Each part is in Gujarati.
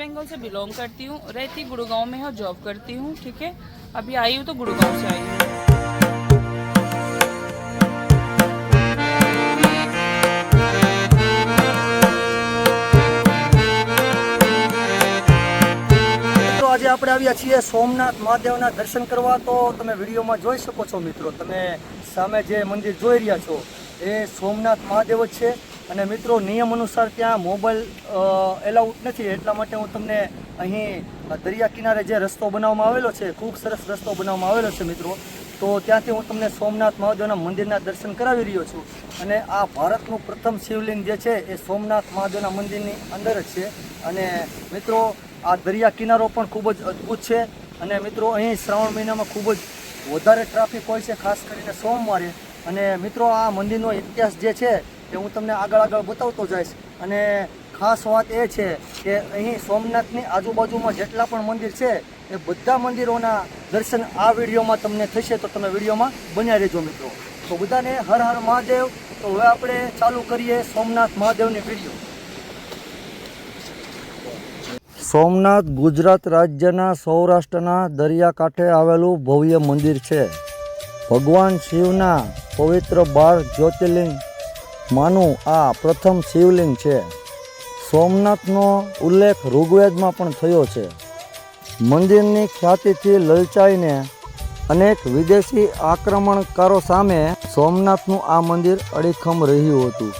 बंगाल से बिलोंग करती हूँ रहती गुड़गांव में है जॉब करती हूँ ठीक है अभी आई हूँ तो गुड़गांव से आई हूँ મિત્રો આજે આપણે આવ્યા છીએ સોમનાથ મહાદેવના દર્શન કરવા તો તમે વિડીયોમાં જોઈ શકો છો મિત્રો તમે સામે જે મંદિર જોઈ રહ્યા છો એ સોમનાથ મહાદેવ જ છે અને મિત્રો, નિયમ અનુસાર ત્યાં મોબાઈલ એલાઉડ નથી. એટલા માટે હું તમને અહીં દરિયા કિનારે જે રસ્તો બનાવવામાં આવેલો છે, ખૂબ સરસ રસ્તો બનાવવામાં આવેલો છે મિત્રો, તો ત્યાંથી હું તમને સોમનાથ મહાદેવના મંદિરના દર્શન કરાવી રહ્યો છું. અને આ ભારતનું પ્રથમ શિવલિંગ જે છે, એ સોમનાથ મહાદેવના મંદિરની અંદર જ છે. અને મિત્રો, આ દરિયા કિનારો પણ ખૂબ જ અદ્ભુત છે. અને મિત્રો, અહીં શ્રાવણ મહિનામાં ખૂબ જ વધારે ટ્રાફિક હોય છે, ખાસ કરીને સોમવારે. અને મિત્રો, આ મંદિરનો ઇતિહાસ જે છે એ હું તમને આગળ આગળ બતાવતો જઈશ. અને ખાસ વાત એ છે કે અહીં સોમનાથની આજુબાજુમાં જેટલા પણ મંદિર છે, એ બધા મંદિરોના દર્શન આ વિડીયોમાં તમને થશે, તો તમે વિડીયોમાં બન્યા રહેજો મિત્રો. તો બધાને હર હર મહાદેવ. તો હવે આપણે ચાલુ કરીએ સોમનાથ મહાદેવની વીડિયો. સોમનાથ ગુજરાત રાજ્યના સૌરાષ્ટ્રના દરિયાકાંઠે આવેલું ભવ્ય મંદિર છે. ભગવાન શિવના પવિત્ર બાર જ્યોતિર્લિંગ માનું આ પ્રથમ શિવલિંગ છે. સોમનાથનો ઉલ્લેખ ઋગ્વેદમાં પણ થયો છે. મંદિરની ખ્યાતિથી લલચાઈને અનેક વિદેશી આક્રમણકારો સામે સોમનાથનું આ મંદિર અડીખમ રહ્યું હતું.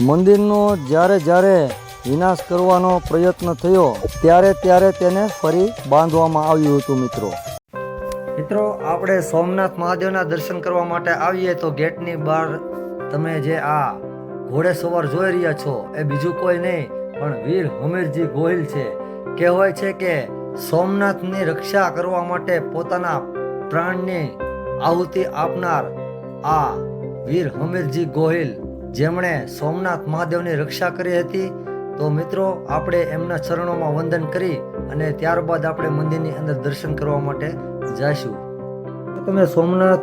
મંદિરનો જ્યારે જ્યારે વિનાશ કરવાનો પ્રયત્ન થયો, ત્યારે ત્યારે તેને ફરી બાંધવામાં આવ્યું હતું મિત્રો. મિત્રો, આપણે સોમનાથ મહાદેવના દર્શન કરવા માટે આવીએ તો ગેટની બહાર તમે જે આ ઘોડેસવાર જોઈ રહ્યા છો, એ બીજું કોઈ નહીં, પણ વીર હમીરજી ગોહિલ છે. કહેવાય છે કે સોમનાથની રક્ષા કરવા માટે પોતાના પ્રાણની આહુતિ આપનાર આ વીર હમીરજી ગોહિલ, જેમણે સોમનાથ મહાદેવની રક્ષા કરી હતી. તો મિત્રો, આપણે એમના ચરણોમાં વંદન કરી અને ત્યારબાદ આપણે મંદિરની અંદર દર્શન કરવા માટે જઈશું. તમે સોમનાથ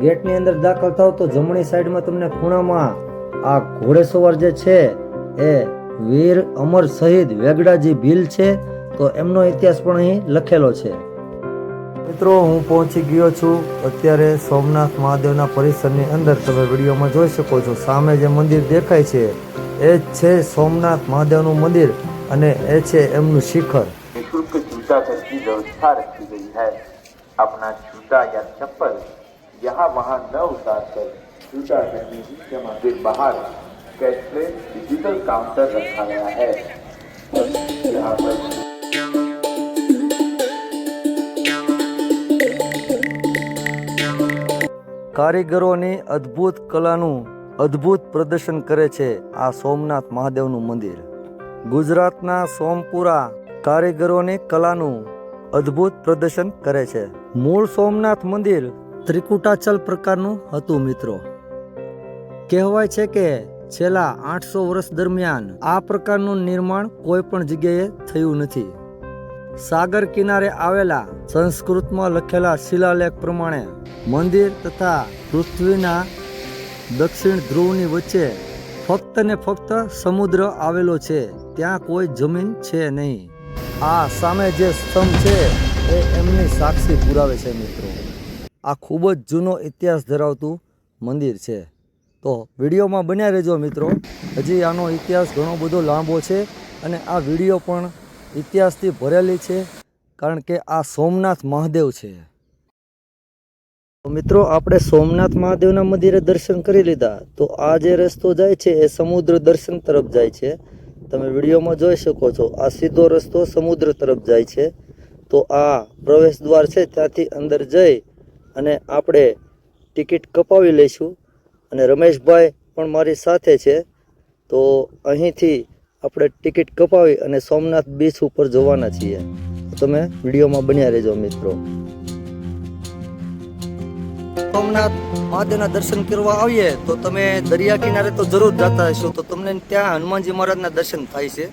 ગેટની અંદર દાખલ થાવ તો જમણી સાઈડમાં તમને ખૂણામાં આ ઘોડેસવાર જે છે એ વીર અમર શહીદ વેગડાજી ભીલ છે, તો એમનો ઇતિહાસ પણ અહીં લખેલો છે. મિત્રો, હું પહોંચી ગયો છું. અત્યારે સોમનાથ મહાદેવના પરિસરની અંદર તમે વિડીયોમાં જોઈ શકો છો. સામે જે મંદિર દેખાય છે, એ જ છે સોમનાથ મહાદેવનું મંદિર અને એ છે એમનું શિખર. નિઃશુલ્ક જૂતા વ્યવસ્થા રાખી ગઈ હૈ આપના જૂતા યા ચપ્પલ यहाँ वहाँ न उतार कर जूता घर में ही जमा फिर बाहर कैशलेस डिजिटल काउंटर रखा गया है यहाँ पर કારીગરોની અદ્ભુત કલાનું અદ્ભુત પ્રદર્શન કરે છે આ સોમનાથ મહાદેવનું મંદિર ગુજરાતના સોમપુરા કારીગરોની કલાનું અદ્ભુત પ્રદર્શન કરે છે મૂળ સોમનાથ મંદિર ત્રિકુટાચલ પ્રકારનું હતું, મિત્રો. કહેવાય છે કે છેલ્લા આઠસો વર્ષ દરમિયાન આ પ્રકારનું નિર્માણ કોઈ પણ જગ્યાએ થયું નથી. સાગર કિનારે આવેલા સંસ્કૃતમાં લખેલા શિલાલેખ પ્રમાણે મંદિર તથા પૃથ્વીના દક્ષિણ ધ્રુવની વચ્ચે ફક્ત ને ફક્ત સમુદ્ર આવેલો છે, ત્યાં કોઈ જમીન છે નહીં. આ સામે જે સ્તંભ છે, એ એમની સાક્ષી પુરાવે છે, મિત્રો. આ ખૂબ જ જૂનો ઇતિહાસ ધરાવતું મંદિર છે. તો વિડીયોમાં બન્યા રહેજો મિત્રો. હજી આનો ઇતિહાસ ઘણો બધો લાંબો છે અને આ વીડિયો પણ ઇતિહાસથી ભરેલી છે કારણ કે આ સોમનાથ મહાદેવ છે. મિત્રો, આપણે સોમનાથ મહાદેવના મંદિરે દર્શન કરી લીધા. તો આ જે રસ્તો જાય છે, એ સમુદ્ર દર્શન તરફ જાય છે. તમે વિડીયોમાં જોઈ શકો છો, આ સીધો રસ્તો સમુદ્ર તરફ જાય છે. તો આ પ્રવેશ દ્વાર છે, ત્યાંથી અંદર જઈ અને આપણે ટિકિટ કપાવી લઈશું. અને રમેશભાઈ પણ મારી સાથે છે. તો અહીંથી આપણે ટિકિટ કપાવી અને સોમનાથ બીચ ઉપર જવાના છીએ. તમે વિડીયોમાં બન્યા રહેજો, મિત્રો. સોમનાથ મહાદેવના દર્શન કરવા આવીએ તો તમે દરિયા કિનારે તો જરૂર જતા હશો. તો તમને ત્યાં હનુમાનજી મહારાજના દર્શન થાય છે.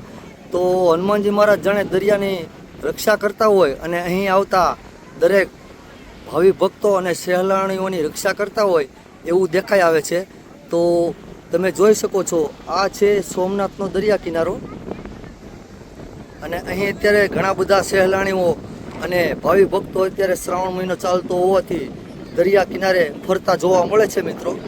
તો હનુમાનજી મહારાજ જાણે દરિયાની રક્ષા કરતા હોય અને અહીં આવતા દરેક ભાવિ ભક્તો અને સહેલાણીઓની રક્ષા કરતા હોય એવું દેખાઈ આવે છે. તો તમે જોઈ શકો છો, આ છે સોમનાથનો દરિયા કિનારો. અને અહીં અત્યારે ઘણા બધા સહેલાણીઓ અને ભાવિ ભક્તો અત્યારે શ્રાવણ મહિનો ચાલતો હોવાથી દરિયા કિનારે ફરતા જોવા મળે છે મિત્રો.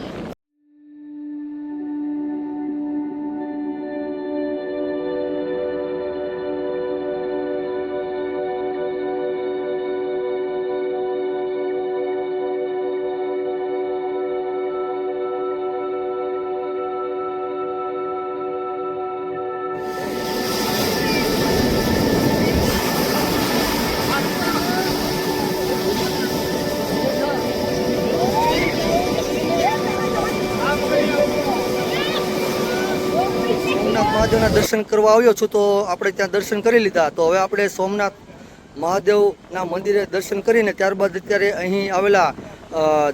મહાદેવના દર્શન કરવા આવ્યો છું તો આપણે ત્યાં દર્શન કરી લીધા. તો હવે આપણે સોમનાથ મહાદેવના મંદિરે દર્શન કરીને ત્યારબાદ અત્યારે અહીં આવેલા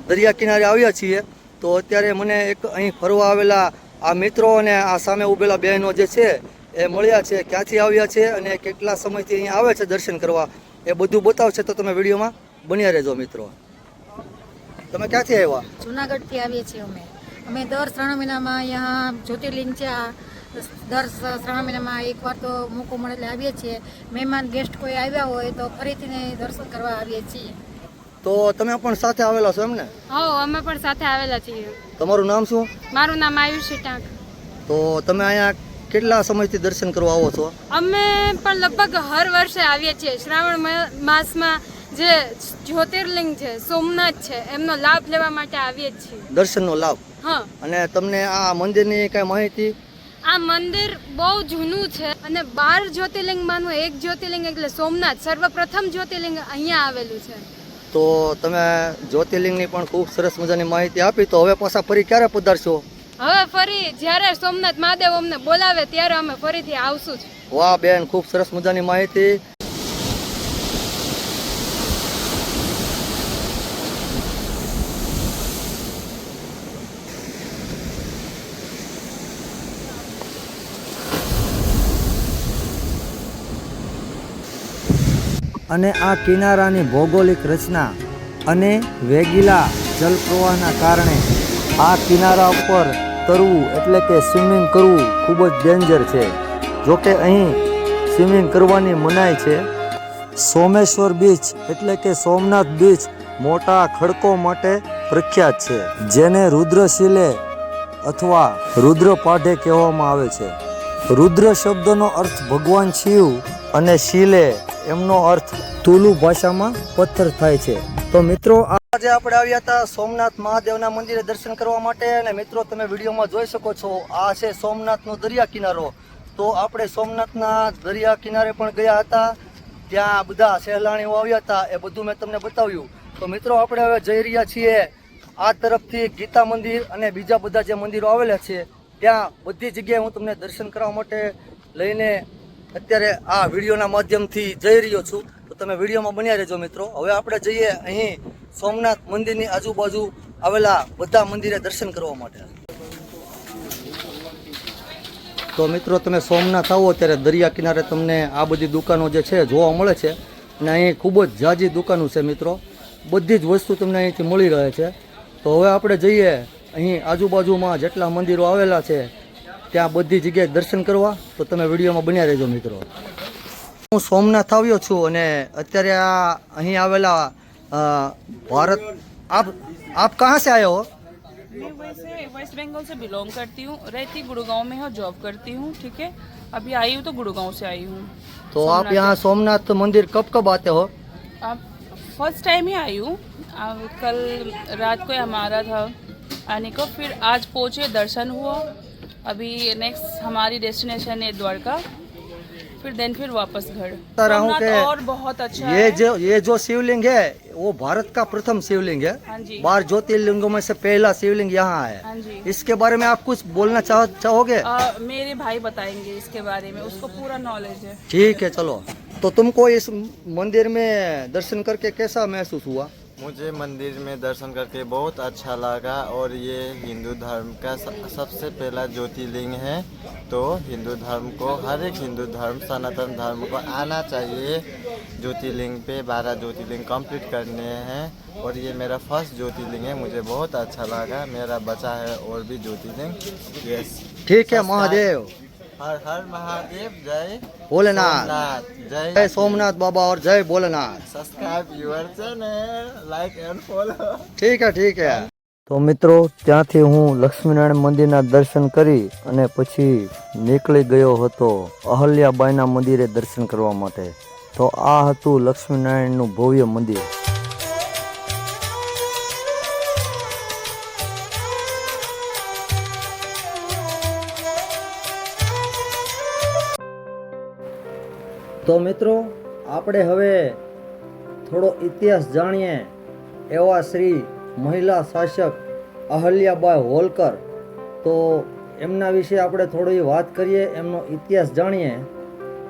દરિયા કિનારે આવ્યા છીએ. તો અત્યારે મને એક અહીં ફરવા આવેલા આ મિત્રો અને આ સામે ઉભેલા બહેનો જે છે એ મળ્યા છે, ક્યાંથી આવ્યા છે અને કેટલા સમયથી અહીં આવે છે દર્શન કરવા એ બધું બતાવશે તો તમે વિડીયોમાં બન્યા રહેજો મિત્રો. તમે ક્યાંથી આવ્યા? જુનાગઢથી આવીએ છીએ અમે. અમે દર ત્રણ મહિનામાં અહીંયા જ્યોતિર્લિંગ છે, આ દર શ્રાવણ મહિનામાં એકવાર તો મોકો મળે એટલે આવીએ છીએ. મહેમાન ગેસ્ટ કોઈ આવ્યા હોય તો ફરીથી દર્શન કરવા આવીએ છીએ. તો તમે પણ સાથે આવેલા છો એમ ને હો અમે પણ સાથે આવેલા છીએ. તમારું નામ શું? મારું નામ આયુષી ટાંક. તો તમે અહીંયા કેટલા સમયથી દર્શન કરવા આવો છો? અમે પણ લગભગ હર વર્ષે આવીએ છીએ. શ્રાવણ માસમાં જે જ્યોતિર્લિંગ છે સોમનાથ છે એમનો લાભ લેવા માટે આવીએ જ છીએ. દર્શનનો લાભ? હા. અને તમને આ મંદિરની કઈ માહિતી આ મંદિર બહુ જૂનું છે અને બાર જ્યોતિર્લિંગમાંનું એક જ્યોતિર્લિંગ એટલે સોમનાથ સર્વપ્રથમ જ્યોતિર્લિંગ અહીંયા આવેલું છે. તો તમે જ્યોતિર્લિંગની પણ ખૂબ સરસ મજાની માહિતી આપી તો હવે પાછા ફરી ક્યારે પધારશો? હવે ફરી જ્યારે સોમનાથ મહાદેવ અમને બોલાવે ત્યારે અમે ફરીથી આવશું જ. વાહ બેન ખૂબ સરસ મજાની માહિતી. અને આ કિનારાની ભૌગોલિક રચના અને વેગીલા જલપ્રવાહના કારણે આ કિનારા ઉપર તરવું એટલે કે સ્વિમિંગ કરવું ખૂબ જ ડેન્જર છે. જોકે અહીં સ્વિમિંગ કરવાની મનાઈ છે. સોમેશ્વર બીચ એટલે કે સોમનાથ બીચ મોટા ખડકો માટે પ્રખ્યાત છે, જેને રુદ્રશિલે અથવા રુદ્રપાઢે કહેવામાં આવે છે. રુદ્ર શબ્દનો અર્થ ભગવાન શિવ અને શિલે એમનો અર્થ તુલુ ભાષામાં પથ્થર થાય છે. તો મિત્રો આજે આપણે આવ્યા હતા સોમનાથ મહાદેવના મંદિરે દર્શન કરવા માટે અને મિત્રો, તમે વિડીયોમાં જોઈ શકો છો, આ છે સોમનાથનો દરિયા કિનારો. તો આપણે સોમનાથના દરિયા કિનારે પણ ગયા હતા. ત્યાં બધા સહેલાણીઓ આવ્યા હતા, એ બધું મેં તમને બતાવ્યું. તો મિત્રો, આપણે હવે જઈ રહ્યા છીએ આ તરફથી ગીતા મંદિર અને બીજા બધા જે મંદિરો આવેલા છે, ત્યાં બધી જગ્યાએ હું તમને દર્શન કરવા માટે લઈને અત્યારે આ વિડીયોના માધ્યમથી જઈ રહ્યો છું. તો તમે વિડીયોમાં બન્યા રહેજો મિત્રો. હવે આપણે જઈએ અહીં સોમનાથ મંદિરની આજુબાજુ આવેલા બધા મંદિરે દર્શન કરવા માટે. તો મિત્રો, તમે સોમનાથ આવો ત્યારે દરિયા કિનારે તમને આ બધી દુકાનો જે છે જોવા મળે છે. અને અહીં ખૂબ જ જાજી દુકાનો છે મિત્રો. બધી જ વસ્તુ તમને અહીંથી મળી રહે છે. તો હવે આપણે જઈએ અહીં આજુબાજુમાં જેટલા મંદિરો આવેલા છે ત્યાં બધી જગ્યાએ દર્શન કરવા તો તમે વિડીયોમાં બન્યા રહેજો મિત્રો હું સોમનાથ આવ્યો છું અને અત્યારે આ અહીં આવેલા અ, ભારત આપ આપ કહા સે આયો હો मैं वैसे वेस्ट बंगाल से बिलोंग करती हूँ रहती गुड़गांव में और जॉब करती हूँ ठीक है अभी आई हूँ तो गुड़गांव से आई हूँ तो आप यहाँ सोमनाथ मंदिर कब कब आते हो अब फर्स्ट टाइम ही आई हूँ अब कल रात को ही हमारा था आने को फिर आज पहुँचे दर्शन हुआ अभी नेक्स्ट हमारी डेस्टिनेशन है द्वारका। फिर देन फिर वापस घर। कि और बहुत अच्छा ये है। जो ये जो शिवलिंग है वो भारत का प्रथम शिवलिंग है। हाँ जी। बारह ज्योतिर्लिंगों में से पहला शिवलिंग यहाँ है। हाँ इसके बारे में आप कुछ बोलना चाह, चाहोगे? आ, मेरे भाई बताएँगे इसके बारे में उसको पूरा नॉलेज है। ठीक है चलो। तो तुमको इस मंदिर में दर्शन करके कैसा महसूस हुआ? मुझे मंदिर में दर्शन करके बहुत अच्छा लगा और ये हिंदू धर्म का सबसे पहला ज्योतिर्लिंग है। तो हिंदू धर्म को हर एक हिंदू धर्म सनातन धर्म को आना चाहिए। ज्योतिर्लिंग पे बारह ज्योतिर्लिंग कंप्लीट करने हैं और ये मेरा फ़र्स्ट ज्योतिर्लिंग है। मुझे बहुत अच्छा लगा। मेरा बचा है और भी ज्योतिर्लिंग। यस ठीक है महादेव। हर हर महादेव जय। ભોલેનાથ. જય જય સોમનાથ બાબા ઓર જય Bholenath. Subscribe your channel like and follow ઠીક હે ઠીક હે. તો મિત્રો ત્યાંથી હું લક્ષ્મીનારાયણ મંદિરના દર્શન કરી અને પછી નીકળી ગયો હતો અહલ્યાબાઈના મંદિરે દર્શન કરવા માટે. તો આ હતું લક્ષ્મીનારાયણનું ભવ્ય મંદિર. તો મિત્રો, આપણે હવે થોડો ઇતિહાસ જાણીએ એવા શ્રી મહિલા શાસક અહલ્યાબાઈ હોલકર. તો એમના વિશે આપણે થોડી વાત કરીએ, એમનો ઇતિહાસ જાણીએ.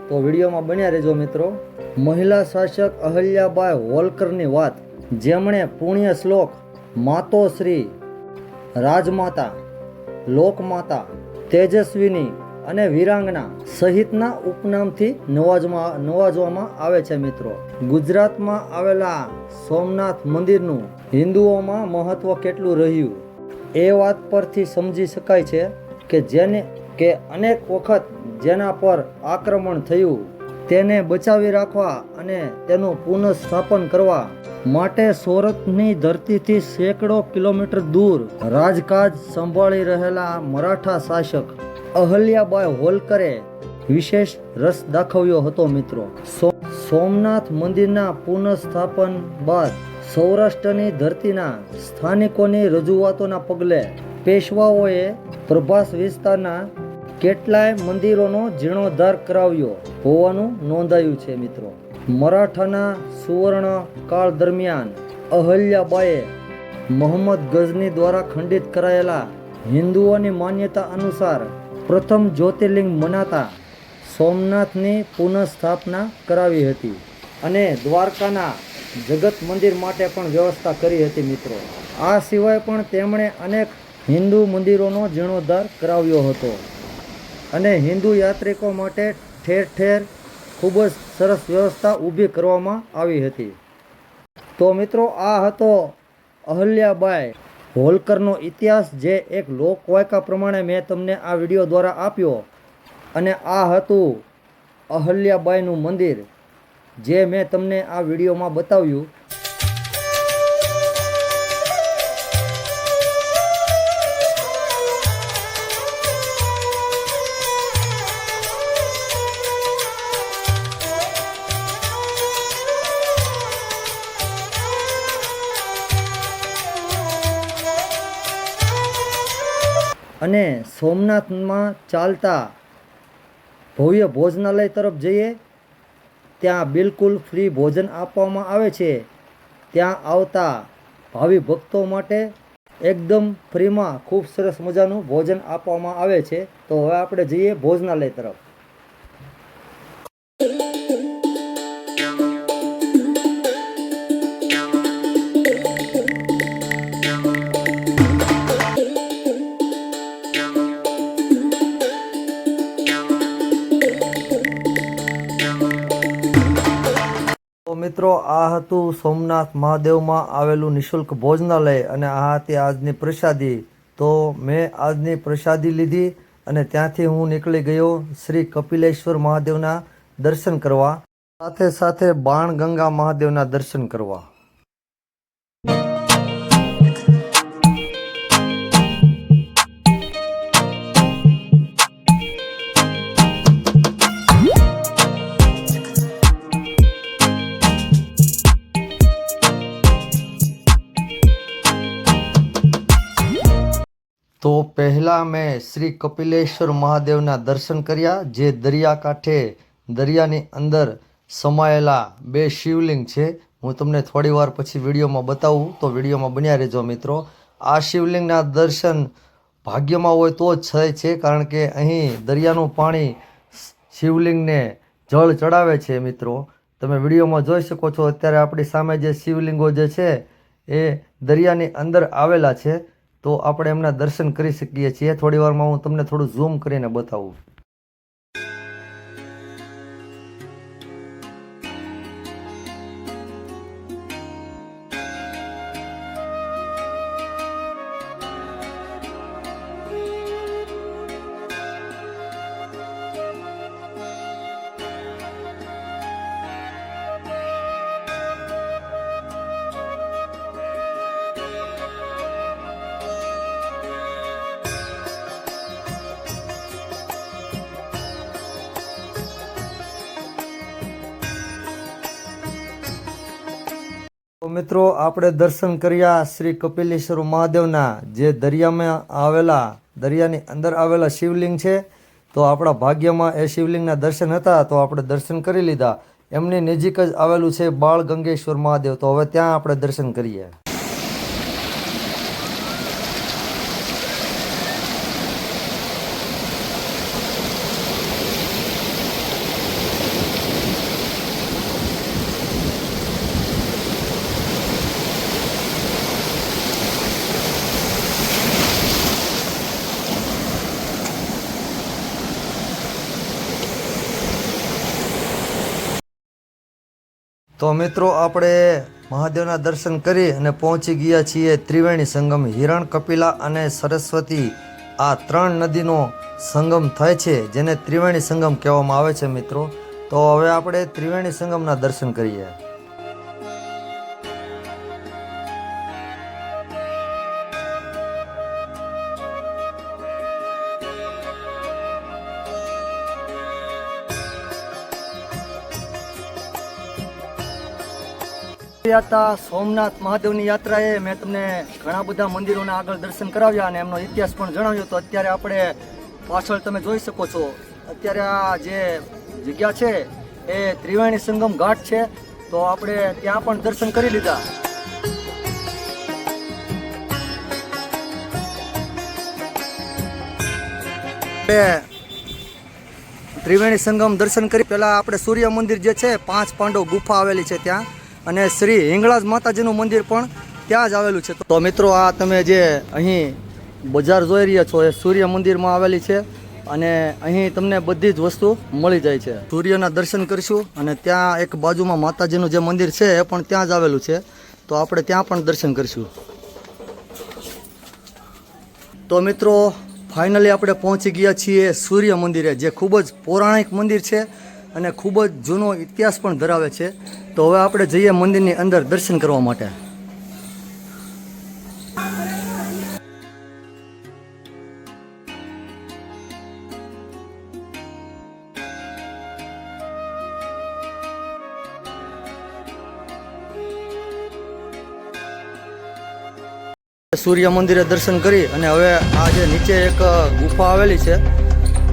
તો વિડીયોમાં બન્યા રહેજો મિત્રો. મહિલા શાસક અહલ્યાબાઈ હોલકરની વાત. જેમણે પુણ્ય શ્લોક માતો શ્રી રાજમાતા, લોકમાતા, તેજસ્વીની અને વીરાંગના સહિતના ઉપનામથી નવાજમાં નવાજવામાં આવે છે મિત્રો. ગુજરાતમાં આવેલા સોમનાથ મંદિરનું હિન્દુઓમાં મહત્વ કેટલું રહ્યું? એ વાત પરથી સમજી શકાય છે કે જેને, કે અનેક વખત જેના પર આક્રમણ થયું, તેને બચાવી રાખવા અને તેનું પુનઃસ્થાપન કરવા માટે સોરતની ધરતીથી સેંકડો કિલોમીટર દૂર રાજકાજ સંભાળી રહેલા મરાઠા શાસક અહલ્યાબાઈ હોલકરે વિશેષ રસ દાખવ્યો હતો મિત્રો. સોમનાથ મંદિરના પુનઃસ્થાપન બાદ સૌરાષ્ટ્રની ધરતીના સ્થાનિકોની રજૂઆતોના પગલે પેશવાઓએ પ્રભાસ વિસ્તારના કેટલાય મંદિરોનો જીર્ણોદ્ધાર કરાવ્યો હોવાનું નોંધાયું છે મિત્રો. મરાઠાના સુવર્ણ કાળ દરમિયાન અહલ્યાબાઈએ મોહમ્મદ ગઝની દ્વારા ખંડિત કરાયેલા હિન્દુઓની માન્યતા અનુસાર પ્રથમ જ્યોતિર્લિંગ મનાતા સોમનાથની પુનઃસ્થાપના કરાવી હતી અને દ્વારકાના જગત મંદિર માટે પણ વ્યવસ્થા કરી હતી મિત્રો. આ સિવાય પણ તેમણે અનેક હિન્દુ મંદિરોનો જીર્ણોદ્ધાર કરાવ્યો હતો અને હિન્દુ યાત્રિકો માટે ઠેર ઠેર ખૂબ જ સરસ વ્યવસ્થા ઊભી કરવામાં આવી હતી. તો મિત્રો આ હતો અહલ્યાબાઈ હોલકરનો ઇતિહાસ જે એક લોકવાયકા પ્રમાણે મેં તમને આ વીડિયો દ્વારા આપ્યો અને આ હતું અહલ્યાબાઈનું મંદિર, જે મેં તમને આ વિડીયોમાં બતાવ્યું. અને સોમનાથમાં ચાલતા ભવ્ય ભોજનાલય તરફ જઈએ, ત્યાં બિલકુલ ફ્રી ભોજન આપવામાં આવે છે. ત્યાં આવતા ભાવિ ભક્તો માટે એકદમ ફ્રીમાં ખૂબ સરસ મજાનું ભોજન આપવામાં આવે છે. તો હવે આપણે જઈએ ભોજનાલય તરફ. મિત્રો, આ હતું સોમનાથ મહાદેવમાં આવેલું નિઃશુલ્ક ભોજનાલય અને આ હતી આજની પ્રસાદી. તો મેં આજની પ્રસાદી લીધી અને ત્યાંથી હું નીકળી ગયો શ્રી કપિલેશ્વર મહાદેવના દર્શન કરવા, સાથે સાથે બાણગંગા મહાદેવના દર્શન કરવા. પહેલાં મેં શ્રી કપિલેશ્વર મહાદેવના દર્શન કર્યા, જે દરિયાકાંઠે, દરિયાની અંદર સમાયેલા બે શિવલિંગ છે. હું તમને થોડી વાર પછી વિડીયોમાં બતાવું, તો વિડીયોમાં બન્યા રહેજો મિત્રો. આ શિવલિંગના દર્શન ભાગ્યમાં હોય તો જ થાય છે, કારણ કે અહીં દરિયાનું પાણી શિવલિંગને જળ ચડાવે છે મિત્રો. તમે વિડીયોમાં જોઈ શકો છો, અત્યારે આપણી સામે જે શિવલિંગો જે છે, એ દરિયાની અંદર આવેલા છે. તો આપણે એમના દર્શન કરી શકીએ છીએ. થોડી વારમાં હું તમને થોડું ઝૂમ કરીને બતાવું. મિત્રો, આપણે દર્શન કર્યા શ્રી કપિલેશ્વર મહાદેવના, જે દરિયામાં આવેલા, દરિયાની અંદર આવેલા શિવલિંગ છે. તો આપણા ભાગ્યમાં એ શિવલિંગના દર્શન હતા, તો આપણે દર્શન કરી લીધા. એમની નજીક જ આવેલું છે બાળ ગંગેશ્વર મહાદેવ. તો હવે ત્યાં આપણે દર્શન કરીએ. તો મિત્રો, આપણે મહાદેવના દર્શન કરી અને પહોંચી ગયા છીએ ત્રિવેણી સંગમ હિરણ કપિલા અને સરસ્વતી. આ ત્રણ નદીનો સંગમ થાય છે, જેને ત્રિવેણી સંગમ કહેવામાં આવે છે મિત્રો. તો હવે આપણે ત્રિવેણી સંગમના દર્શન કરીએ. યાત્રા સોમનાથ મહાદેવની યાત્રાએ મેં તમને ઘણા બધા મંદિરોના આગળ દર્શન કરાવ્યા અને એમનો ઇતિહાસ પણ જણાવ્યો. તો અત્યારે આપણે પાછળ તમે જોઈ શકો છો. અત્યારે આ જે જગ્યા છે એ ત્રિવેણી સંગમ ઘાટ છે. તો આપણે ત્યાં પણ દર્શન કરી લીધા. ત્રિવેણી સંગમ દર્શન કરી. પહેલાં આપણે સૂર્ય મંદિર જે છે, પાંચ પાંડવ ગુફા આવેલી છે ત્યાં. અને શ્રી હિંગળાજ માતાજીનું મંદિર પણ ત્યાં જ આવેલું છે. તો મિત્રો, આ તમે જે અહીં બજાર જોઈ રહ્યા છો, એ સૂર્ય મંદિરમાં આવેલી છે અને અહીં તમને બધી જ વસ્તુ મળી જાય છે. સૂર્યના દર્શન કરીશું અને ત્યાં એક બાજુમાં માતાજીનું જે મંદિર છે, એ પણ ત્યાં જ આવેલું છે. તો આપણે ત્યાં પણ દર્શન કરીશું. તો મિત્રો, ફાઇનલી આપણે પહોંચી ગયા છીએ સૂર્ય મંદિરે, જે ખૂબ જ પૌરાણિક મંદિર છે. અને ખૂબ જ જૂનો ઇતિહાસ પણ ધરાવે છે. તો હવે આપણે જઈએ મંદિરની અંદર દર્શન કરવા માટે. સૂર્ય મંદિરે દર્શન કરી અને હવે આ જે નીચે એક ગુફા આવેલી છે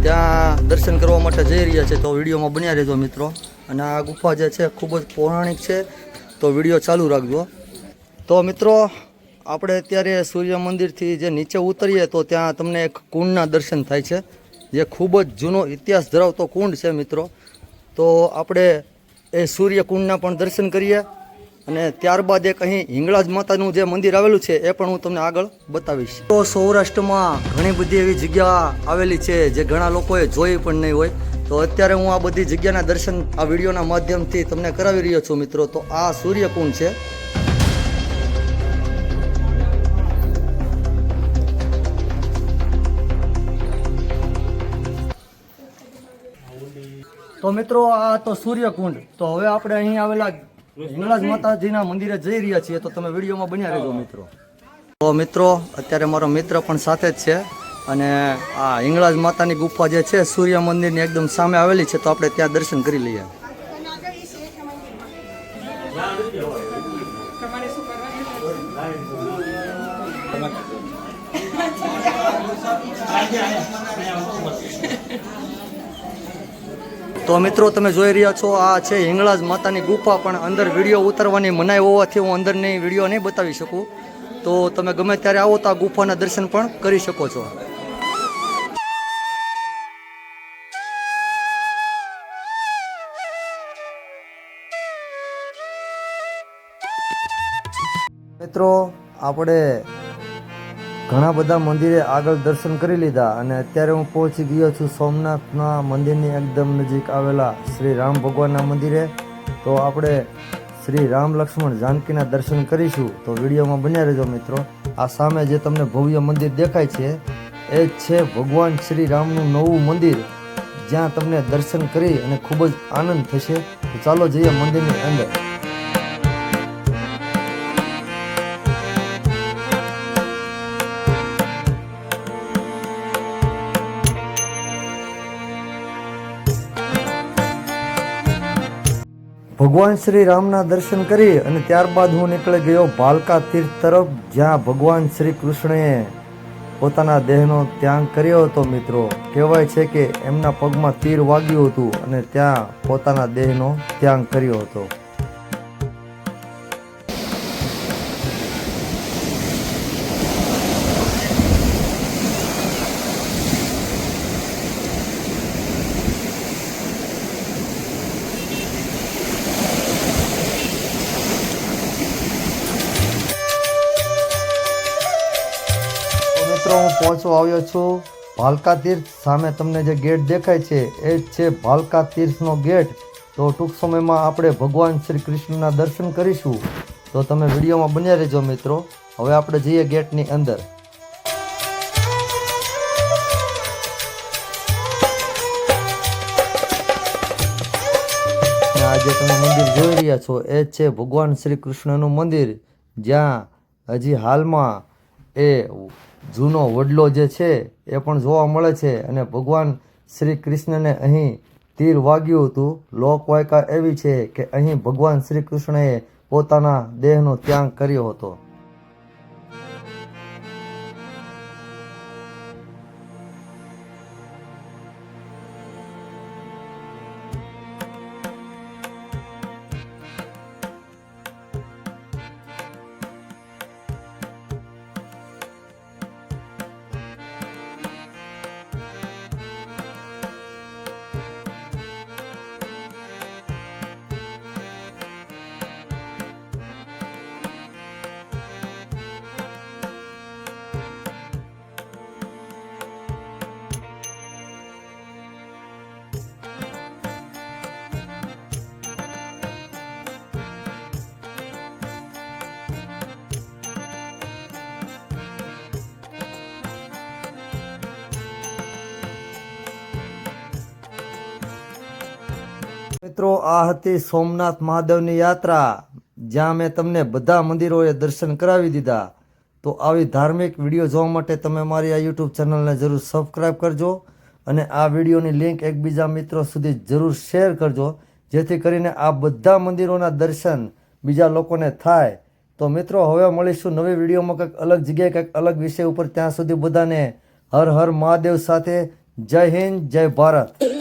ત્યાં દર્શન કરવા માટે જઈ રહ્યા છે, તો વિડીયોમાં બન્યા રહેજો મિત્રો. અને આ ગુફા જે છે, ખૂબ જ પૌરાણિક છે, તો વીડિયો ચાલુ રાખજો. તો મિત્રો, આપણે અત્યારે સૂર્ય મંદિરથી જે નીચે ઉતરીએ, તો ત્યાં તમને એક કુંડના દર્શન થાય છે, જે ખૂબ જ જૂનો ઇતિહાસ ધરાવતો કુંડ છે મિત્રો. તો આપણે એ સૂર્ય કુંડના પણ દર્શન કરીએ. અને ત્યારબાદ એક અહીં હિંગળાજ માતાનું જે મંદિર આવેલું છે, એ પણ હું તમને આગળ બતાવીશ. તો સૌરાષ્ટ્રમાં ઘણી બધી એવી જગ્યા આવેલી છે, જે ઘણા લોકોએ જોઈ પણ નહીં હોય. તો અત્યારે હું આ બધી જગ્યાના દર્શન આ વિડીયોના માધ્યમથી તમને કરાવી રહ્યો છું મિત્રો. તો આ સૂર્યકુંડ છે. તો મિત્રો, આ તો સૂર્યકુંડ. તો હવે આપણે અહીં આવેલા હિંગળાજ માતાજીના મંદિરે જઈ રહ્યા છીએ તો તમે વિડીયોમાં બન્યા રહેજો મિત્રો. તો મિત્રો અત્યારે મારો મિત્ર પણ સાથે જ છે અને આ હિંગળાજ માતાની ગુફા જે છે સૂર્ય મંદિરની એકદમ સામે આવેલી છે તો આપણે ત્યાં દર્શન કરી લઈએ. તો મિત્રો, તમે જોઈ રહ્યા છો, આ છે હિંગળાજ માતાની ગુફા, પણ અંદર વીડિયો ઉતારવાની મનાઈ હોવાથી હું અંદરની વીડિયો નહીં બતાવી શકું. તો તમે ગમે ત્યારે આવો તો આ ગુફાના દર્શન પણ કરી શકો છો. મિત્રો, આપણે ઘણા બધા મંદિરે આગળ દર્શન કરી લીધા અને અત્યારે હું પહોંચી ગયો છું સોમનાથના મંદિરની એકદમ નજીક આવેલા શ્રી રામ ભગવાનના મંદિરે. તો આપણે શ્રી રામ લક્ષ્મણ જાનકીના દર્શન કરીશું. તો વિડીયોમાં બન્યા રહેજો મિત્રો. આ સામે જે તમને ભવ્ય મંદિર દેખાય છે, એ જ છે ભગવાન શ્રી રામનું નવું મંદિર. જ્યાં તમને દર્શન કરી અને ખૂબ જ આનંદ થશે. તો ચાલો જઈએ મંદિરની અંદર. ભગવાન શ્રી રામના દર્શન કરી અને ત્યારબાદ હું નીકળી ગયો ભાલકા તીર્થ તરફ, જ્યાં ભગવાન શ્રી કૃષ્ણએ પોતાના દેહનો ત્યાગ કર્યો હતો મિત્રો. કહેવાય છે કે એમના પગમાં તીર વાગ્યું હતું અને ત્યાં પોતાના દેહનો ત્યાગ કર્યો હતો. મિત્રો હું પહોંચવા આવ્યો છું. ભાલકા તીર્થ સામે તમને જે ગેટ દેખાય છે, એ જ છે ભાલકા તીર્થનો ગેટ. તો ટૂંક સમયમાં આપણે ભગવાન શ્રી કૃષ્ણના દર્શન કરીશું. તો તમે વિડીયોમાં બન્યા રહેજો મિત્રો. હવે આપણે જઈએ ગેટની અંદર. આજે તમે મંદિર જોઈ રહ્યા છો, એ છે ભગવાન શ્રી કૃષ્ણનું મંદિર. જ્યાં હજી હાલમાં એ જૂનો વડલો જે છે, એ પણ જોવા મળે છે અને ભગવાન શ્રી કૃષ્ણને અહીં તીર વાગ્યું હતું. લોકવાયકા એવી છે કે અહીં ભગવાન શ્રી કૃષ્ણએ પોતાના દેહનો ત્યાગ કર્યો હતો. મિત્રો, આ હતી સોમનાથ મહાદેવની યાત્રા, જ્યાં મેં તમને બધા મંદિરોએ દર્શન કરાવી દીધા. તો આવી ધાર્મિક વીડિયો જોવા માટે તમે મારી આ યુટ્યુબ ચેનલને જરૂર સબસ્ક્રાઈબ કરજો અને આ વિડીયોની લિંક એકબીજા મિત્રો સુધી જરૂર શેર કરજો, જેથી કરીને આ બધા મંદિરોના દર્શન બીજા લોકોને થાય. તો મિત્રો, હવે મળીશું નવી વિડીયોમાં કંઈક અલગ જગ્યાએ, કંઈક અલગ વિષય ઉપર. ત્યાં સુધી બધાને હર હર મહાદેવ સાથે જય હિન્દ, જય ભારત.